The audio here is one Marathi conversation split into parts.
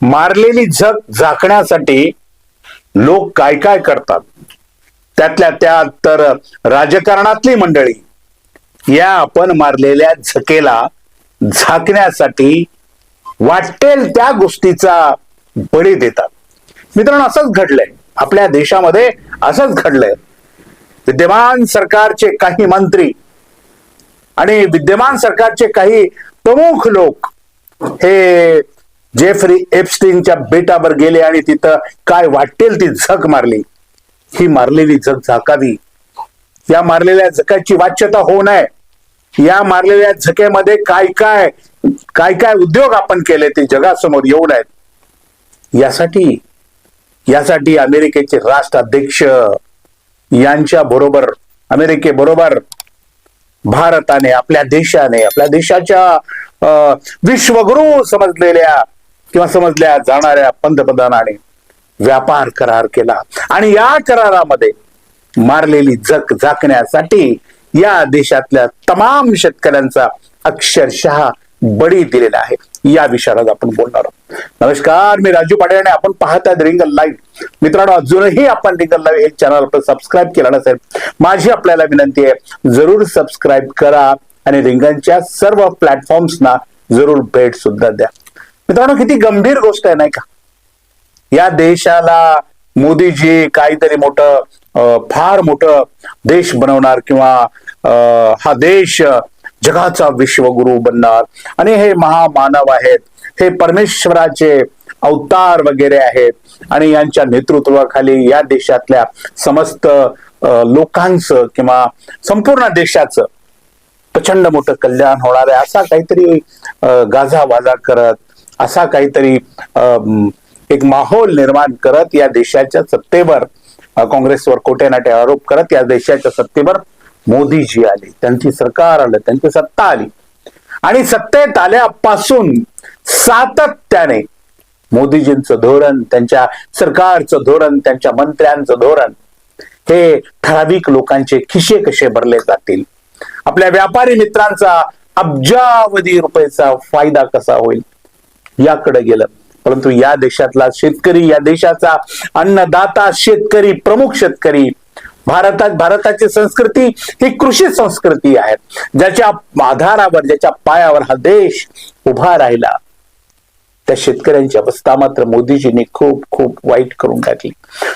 मारलेली झक झाकण्यासाठी लोक काय काय करतात? त्यातल्या त्यात तर राजकारणातली मंडळी या आपण मारलेल्या झकेला झाकण्यासाठी वाटेल त्या गोष्टीचा बळी देतात. मित्रांनो असंच घडलंय. आपल्या देशामध्ये असंच घडलंय. विद्यमान सरकारचे काही मंत्री आणि विद्यमान सरकारचे काही प्रमुख लोक हे जेफ्री एप्स्टीनच्या बेटावर गेले आणि तिथं काय वाटेल ती झक मारली. ही मारलेली झक झाकावी. या मारलेल्या झकाची वाच्यता होऊ नये. या मारलेल्या झकेमध्ये काय काय काय काय उद्योग आपण केले ते जगासमोर येऊ नयेत. यासाठी यासाठी अमेरिकेचे राष्ट्राध्यक्ष यांच्या बरोबर अमेरिकेबरोबर भारताने आपल्या देशाने आपल्या देशाच्या अं, विश्वगुरु समजलेल्या किंवा समजल्या जाणाऱ्या पंतप्रधानाने व्यापार करार केला. आणि या करारामध्ये मारलेली जग झाकण्यासाठी या देशातल्या तमाम शेतकऱ्यांचा अक्षरशः बळी दिलेला आहे. या विषयावर आपण बोलणार आहोत. नमस्कार मी राजू पाटील आणि आपण पाहतात रिंगल लाईव्ह. मित्रांनो अजूनही आपण रिंगल लाईव्ह हे चॅनल आपण सबस्क्राईब केलं नसेल माझी आपल्याला विनंती आहे जरूर सबस्क्राईब करा आणि रिंगणच्या सर्व प्लॅटफॉर्म्सना जरूर भेट सुद्धा द्या. मित्रांनो किती गंभीर गोष्ट आहे नाही का? या देशाला मोदीजी काहीतरी मोठं फार मोठं देश बनवणार किंवा अं, हा देश जगाचा विश्वगुरु बनणार. आणि हे महामानव आहेत. हे परमेश्वराचे अवतार वगैरे आहेत. आणि यांच्या नेतृत्वाखाली या देशातल्या समस्त लोकांचं किंवा संपूर्ण देशाचं प्रचंड मोठं कल्याण होणार आहे. असा काहीतरी अं, गाजावाजा करत असा काहीतरी अं, एक माहोल निर्माण करत या देशाच्या सत्तेवर अं, काँग्रेसवर नाटे आरोप करत या देशाच्या सत्तेवर मोदीजी आले. त्यांची सरकार आलं त्यांची सत्ता आली. आणि सत्तेत आल्यापासून सातत्याने मोदीजींचं धोरण त्यांच्या सरकारचं धोरण त्यांच्या मंत्र्यांचं धोरण हे ठराविक लोकांचे खिशे कसे भरले जातील? आपल्या व्यापारी मित्रांचा अब्जावधी रुपयाचा फायदा कसा होईल? याकडे गेलं. परंतु या देशातला शेतकरी या देशाचा अन्नदाता शेतकरी प्रमुख शेतकरी भारतात भारताची संस्कृती ही कृषी संस्कृती आहे. ज्याच्या आधारावर ज्याच्या पायावर हा देश उभा राहिला त्या शेतकऱ्यांची अवस्था मात्र मोदीजींनी खूप खूप वाईट करून टाकली.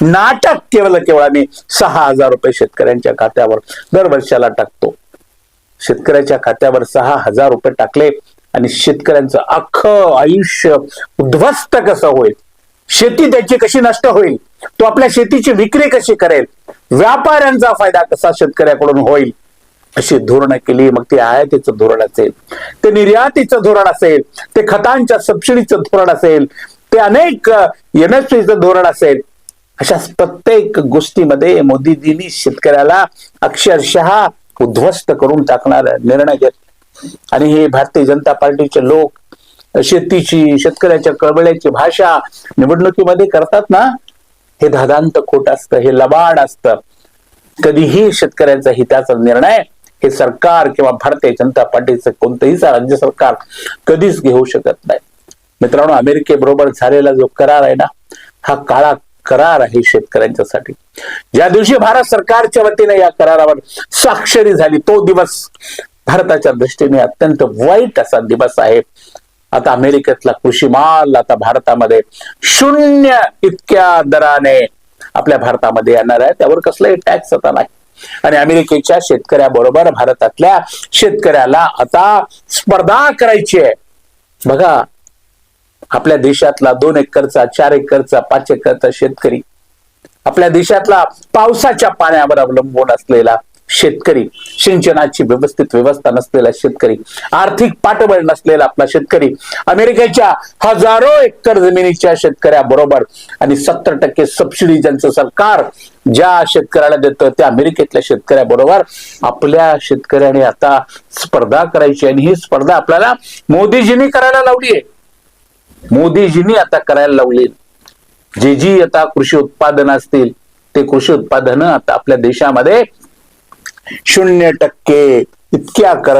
नाटक केवळ केवळ आम्ही सहा हजार रुपये शेतकऱ्यांच्या खात्यावर दर वर्षाला टाकतो. शेतकऱ्याच्या खात्यावर सहा हजार रुपये टाकले आणि शेतकऱ्यांचं अख्खं आयुष्य उद्ध्वस्त कसं होईल? शेती त्याची कशी नष्ट होईल? तो आपल्या शेतीची विक्री कशी करेल? व्यापाऱ्यांचा फायदा कसा शेतकऱ्याकडून होईल? अशी धोरणं केली. मग ते आयातीचं धोरण असेल ते निर्यातीचं धोरण असेल ते खतांच्या सबसिडीचं धोरण असेल ते अनेक एमएसपीचं धोरण असेल. अशा प्रत्येक गोष्टीमध्ये मोदीजींनी शेतकऱ्याला अक्षरशः उद्ध्वस्त करून टाकणार निर्णय घेतला. आणि हे भारतीय जनता पार्टीचे लोक शेतीची शेतकऱ्याच्या कळबळ्याची भाषा निवडणुकीमध्ये करतात ना हे धादांत खोट असतं हे लबाड असतं. कधीही शेतकऱ्यांचा हिताचा निर्णय हे सरकार किंवा भारतीय जनता पार्टीचं कोणतंही राज्य सरकार कधीच घेऊ शकत नाही. मित्रांनो अमेरिकेबरोबर झालेला जो करार आहे ना हा काळा करार आहे शेतकऱ्यांच्यासाठी. ज्या दिवशी भारत सरकारच्या वतीने या करारावर स्वाक्षरी झाली तो दिवस भारताच्या दृष्टीने अत्यंत वाईट असा दिवस आहे. आता अमेरिकेतला कृषी माल आता भारतामध्ये शून्य इतक्या दराने आपल्या भारतामध्ये येणार आहे. त्यावर कसलाही टॅक्स आता नाही. आणि अमेरिकेच्या शेतकऱ्याबरोबर भारतातल्या शेतकऱ्याला आता स्पर्धा करायची आहे. बघा आपल्या देशातला दोन एकरचा चार एकरचा पाच एकरचा शेतकरी आपल्या देशातला पावसाच्या पाण्यावर अवलंबून असलेला शेतकरी. सिंचनाची व्यवस्थित व्यवस्था नसलेला शेतकरी. आर्थिक पाठबळ नसलेला आपला शेतकरी. अमेरिकेच्या हजारो एकर जमिनीच्या शेतकऱ्याबरोबर आणि सत्तर टक्के सबसिडी ज्यांचं सरकार ज्या शेतकऱ्याला देतं त्या अमेरिकेतल्या शेतकऱ्याबरोबर आपल्या शेतकऱ्याने आता स्पर्धा करायची आणि ही स्पर्धा आपल्याला मोदीजींनी करायला लावली आहे. मोदीजींनी आता करायला लावली जे जी आता कृषी उत्पादन असतील ते कृषी उत्पादनं आता आपल्या देशामध्ये शून्य टक्के इतक्या कर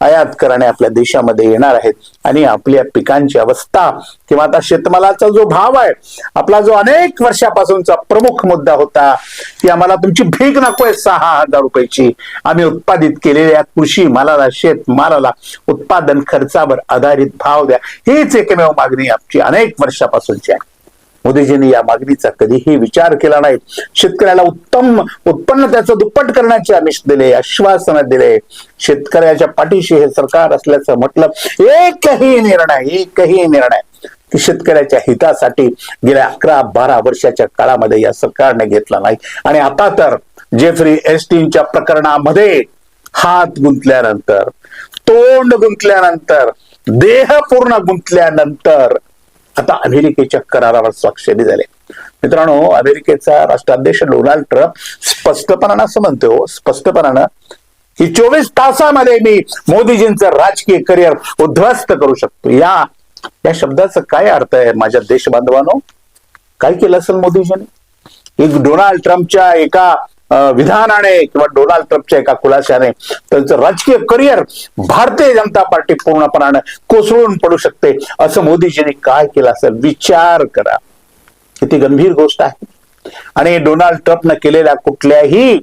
आयात कराने आपल्या देशामध्ये येणार आहेत. आणि आपल्या पिकांची अवस्था किंवा आता शेतमालाचा जो भाव आहे आपला जो अनेक वर्षापासूनचा प्रमुख मुद्दा होता की आम्हाला तुमची भीक नकोय सहा हजार रुपयाची. आम्ही उत्पादित केलेल्या कृषी मालाला शेतमालाला उत्पादन खर्चावर आधारित भाव द्या. हीच एकमेव मागणी आमची अनेक वर्षापासूनची आहे. मोदीजींनी या मागणीचा कधीही विचार केला नाही. शेतकऱ्याला उत्तम उत्पन्न त्याचं दुप्पट करण्याचे आमिष दिले आश्वासन दिले. शेतकऱ्याच्या पाठीशी हे सरकार असल्याचं म्हटलं एकही निर्णय एकही निर्णय. की शेतकऱ्याच्या हितासाठी गेल्या अकरा बारा वर्षाच्या काळामध्ये या सरकारने घेतला नाही. आणि आता तर जेफ्री एस्टीनच्या प्रकरणामध्ये हात गुंतल्यानंतर तोंड गुंतल्यानंतर देह पूर्ण गुंतल्यानंतर आता अमेरिकेच्या करारावर स्वाक्षरी झाले. मित्रांनो अमेरिकेचा राष्ट्राध्यक्ष डोनाल्ड ट्रम्प स्पष्टपणानं असं म्हणतो हो, स्पष्टपणानं की चोवीस तासामध्ये मी मोदीजींचं राजकीय करिअर उद्ध्वस्त करू शकतो. या या शब्दाचा काय अर्थ आहे माझ्या देशबांधवानो? काय केलं असेल मोदीजींनी? एक डोनाल्ड ट्रम्पच्या एका विधानाने किंवा डोनाल्ड ट्रम्पच्या एका खुलाशाने त्यांचं राजकीय करिअर भारतीय जनता पार्टी पूर्णपणाने कोसळून पडू शकते असं मोदीजींनी काय केलं असेल विचार करा. किती गंभीर गोष्ट आहे. आणि डोनाल्ड ट्रम्पनं केलेल्या कुठल्याही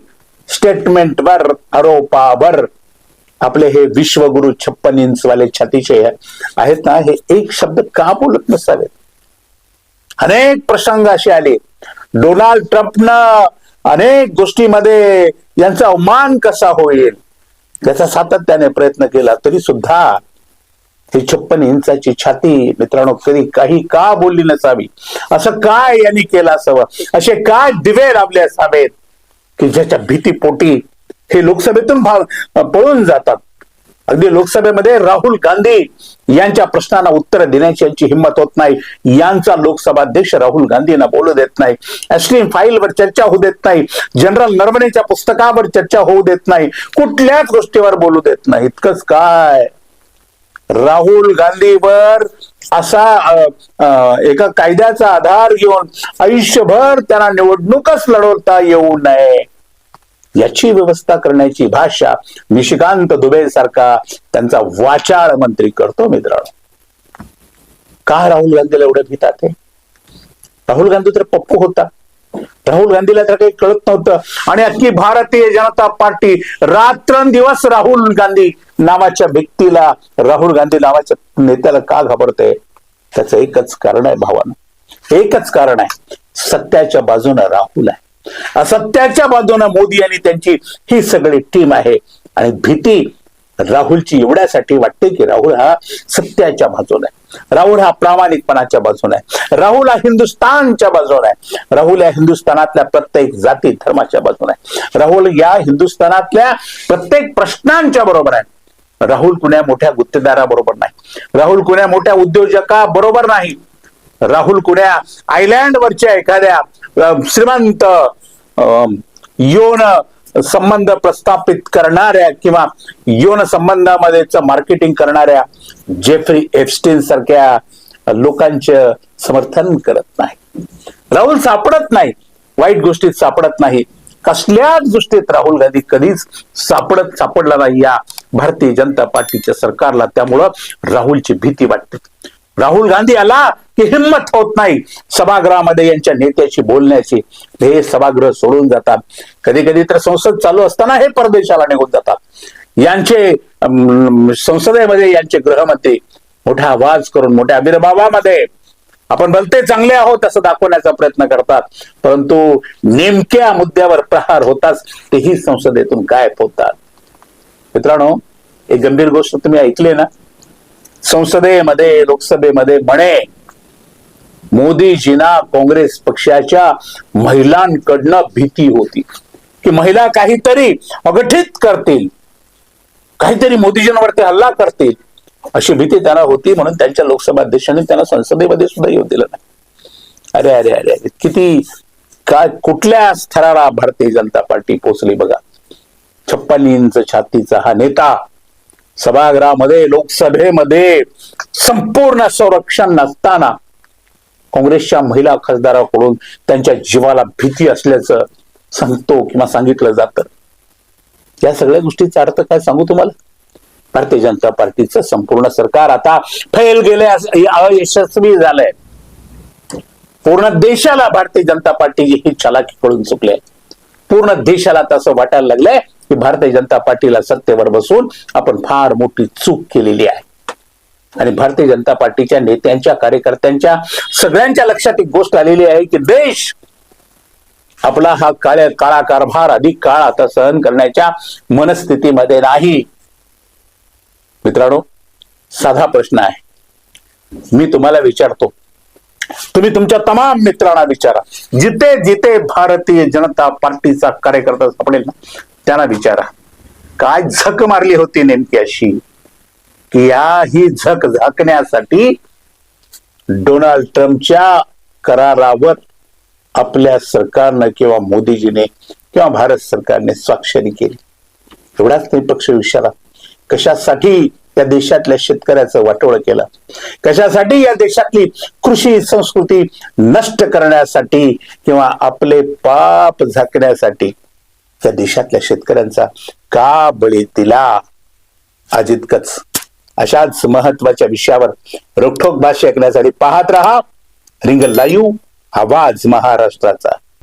स्टेटमेंटवर आरोपावर आपले हे विश्वगुरु छप्पन इंच वाले छातीचे आहेत ना हे एक शब्द का बोलत नसावेत? अनेक प्रसंग असे आले. डोनाल्ड ट्रम्पनं अनेक गोष्टीमध्ये यांचा अवमान कसा होईल याचा सातत्याने प्रयत्न केला तरी सुद्धा ही छप्पन इंचाची छाती मित्रांनो कधी काही का बोलली नसावी? असं काय यांनी केलं असावं? असे काय दिवे लावले असावेत की ज्याच्या भीतीपोटी हे लोकसभेतून भाग पळून जातात? अगदी लोकसभेमध्ये राहुल गांधी यांच्या प्रश्नांना उत्तर देण्याची यांची हिंमत होत नाही. यांचा लोकसभा अध्यक्ष राहुल गांधींना बोलू देत नाही. एसटीएम फाईलवर चर्चा होऊ देत नाही. जनरल नरवणेच्या पुस्तकावर चर्चा होऊ देत नाही. कुठल्याच गोष्टीवर बोलू देत नाही. इतकंच काय? राहुल गांधीवर असा एका कायद्याचा आधार घेऊन आयुष्यभर त्यांना निवडणूकच लढवता येऊ नये. याची व्यवस्था करण्याची भाषा निशिकांत दुबे सारखा त्यांचा वाचाळ मंत्री करतो मित्रांनो. का राहुल गांधीला एवढं भीतात आहे? राहुल गांधी तर पप्पू होता. राहुल गांधीला तर काही कळत नव्हतं. आणि अख्खी भारतीय जनता पार्टी रात्रंदिवस राहुल गांधी नावाच्या व्यक्तीला राहुल गांधी नावाच्या नेत्याला का घाबरते? त्याचं एकच कारण आहे भावानं. एकच कारण आहे सत्याच्या बाजूनं राहुल आहे. सत्याच्या बाजूनं मोदी आणि त्यांची ही सगळी टीम आहे. आणि भीती राहुलची एवढ्यासाठी वाटते की राहुल हा सत्याच्या बाजूने आहे. राहुल हा प्रामाणिकपणाच्या बाजूने आहे. राहुल हा हिंदुस्थानच्या बाजूने आहे. राहुल या हिंदुस्थानातल्या प्रत्येक जाती धर्माच्या बाजूने आहे. राहुल या हिंदुस्थानातल्या प्रत्येक प्रश्नांच्या बरोबर आहे. राहुल कुण्या मोठ्या गुत्तेदाराबरोबर नाही. राहुल कुण्या मोठ्या उद्योजका बरोबर नाही. राहुल कुण्या आयलँडवरच्या एखाद्या श्रीमंत अ, यौन संबंध प्रस्थापित करणाऱ्या किंवा यौन संबंधामध्ये मार्केटिंग करणाऱ्या जेफ्री एफस्टीन सारख्या लोकांचं समर्थन करत नाही राहुल सापडत नाही वाईट गोष्टीत सापडत नाही कसल्याच गोष्टीत राहुल गांधी कधीच सापडत सापडला नाही या भारतीय जनता पार्टीच्या सरकारला त्यामुळं राहुलची भीती वाटते राहुल गांधी आला की हिंमत होत नाही सभागृहामध्ये यांच्या नेत्याशी बोलण्याची. हे सभागृह सोडून जातात. कधी कधी तर संसद चालू असताना हे परदेशाला निघून जातात. यांचे संसदेमध्ये यांचे गृहमंत्री मोठा आवाज करून मोठ्या आविर्भावामध्ये आपण भलते चांगले आहोत असं दाखवण्याचा प्रयत्न करतात. परंतु नेमक्या मुद्द्यावर प्रहार होताच तेही संसदेतून गायब होतात. मित्रांनो एक गंभीर गोष्ट तुम्ही ऐकली ना? संसदेमध्ये लोकसभेमध्ये म्हणे मोदीजींना काँग्रेस पक्षाच्या महिलांकडनं भीती होती की महिला काहीतरी अगठीत करतील काहीतरी मोदीजींवरती हल्ला करतील अशी भीती त्यांना होती म्हणून त्यांच्या लोकसभा अध्यक्षांनी त्यांना संसदेमध्ये सुद्धा येऊ दिलं नाही. अरे अरे अरे अरे किती काय कुठल्या स्तराला भारतीय जनता पार्टी पोचली बघा. छप्पन इंच छातीचा हा नेता सभागृहामध्ये लोकसभेमध्ये संपूर्ण संरक्षण नसताना काँग्रेसच्या महिला खासदाराकडून त्यांच्या जीवाला भीती असल्याचं सांगतो किंवा सांगितलं जातं. या सगळ्या गोष्टीचा अर्थ काय सांगू तुम्हाला? भारतीय जनता पार्टीचं संपूर्ण सरकार आता फैल गेले अयशस्वी झालंय. पूर्ण देशाला भारतीय जनता पार्टी ही चालाकी कळून चुकले पूर्ण देशाला तसं वाटायला लागलंय. की भारतीय जनता पार्टीला सत्तेवर बसून आपण फार मोठी चूक केलेली आहे. आणि भारतीय जनता पार्टीच्या नेत्यांच्या कार्यकर्त्यांच्या सगळ्यांच्या लक्षात एक गोष्ट आलेली आहे की देश आपला हा काळ्या काळा कारभार अधिक काळ आता सहन करण्याच्या मनस्थितीमध्ये नाही. मित्रांनो साधा प्रश्न आहे. मी तुम्हाला विचारतो. तुम्ही तुमच्या तमाम मित्रांना विचारा. जिथे जिथे भारतीय जनता पार्टीचा कार्यकर्ता सापडेल ना त्यांना विचारा. काय झक मारली होती नेमकी अशी? की या ही झक झाकण्यासाठी डोनाल्ड ट्रम्पच्या करारावर आपल्या सरकारनं किंवा मोदीजीने किंवा भारत सरकारने स्वाक्षरी केली. एवढाच नाही पक्ष विचारा. कशासाठी या देशातल्या शेतकऱ्याचं वाटोळ केलं? कशासाठी या देशातली कृषी संस्कृती नष्ट करण्यासाठी किंवा आपले पाप झाकण्यासाठी त्या देशातल्या शेतकऱ्यांचा का बळी दिला? अजितकच. अशाच महत्त्वाच्या विषयावर रोखोक भाष्य ऐकण्यासाठी पाहत रहा. रिंग लाईव्ह आवाज महाराष्ट्राचा.